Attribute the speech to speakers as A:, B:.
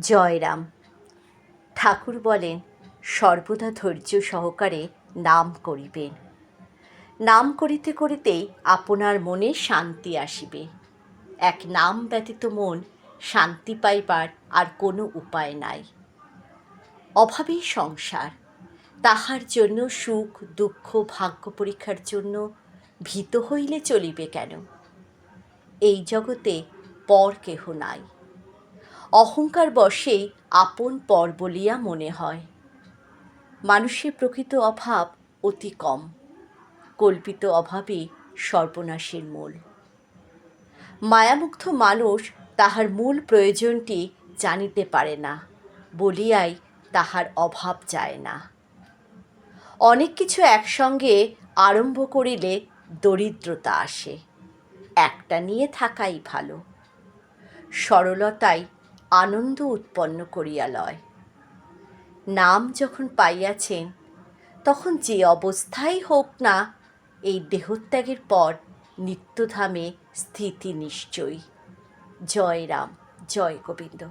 A: জয়রাম। ঠাকুর বলেন, সর্বদা ধৈর্য সহকারে নাম করিবেন। নাম করিতে করিতেই আপনার মনে শান্তি আসিবে। এক নাম ব্যতীত মন শান্তি পাইবার আর কোনো উপায় নাই। অভাবেই সংসার, তাহার জন্য সুখ, দুঃখ, ভাগ্য পরীক্ষার জন্য ভীত হইলে চলিবে কেন? এই জগতে পর কেহ নাই। অহংকার বশেই আপন পর বলিয়া মনে হয়। মানুষের প্রকৃত অভাব অতি কম, কল্পিত অভাবই সর্বনাশের মূল। মায়ামুগ্ধ মানুষ তাহার মূল প্রয়োজনটি জানিতে পারে না, বলিয়াই তাহার অভাব যায় না। অনেক কিছু একসঙ্গে আরম্ভ করিলে দরিদ্রতা আসে, একটা নিয়ে থাকাই ভালো। সরলতাই আনন্দ উৎপন্ন করিয়া লয়। নাম যখন পাইয়াছেন, তখন যে অবস্থাই হোক না, এই দেহত্যাগের পর নিত্যধামে স্থিতি নিশ্চয়ই। জয় রাম, জয় গোবিন্দ।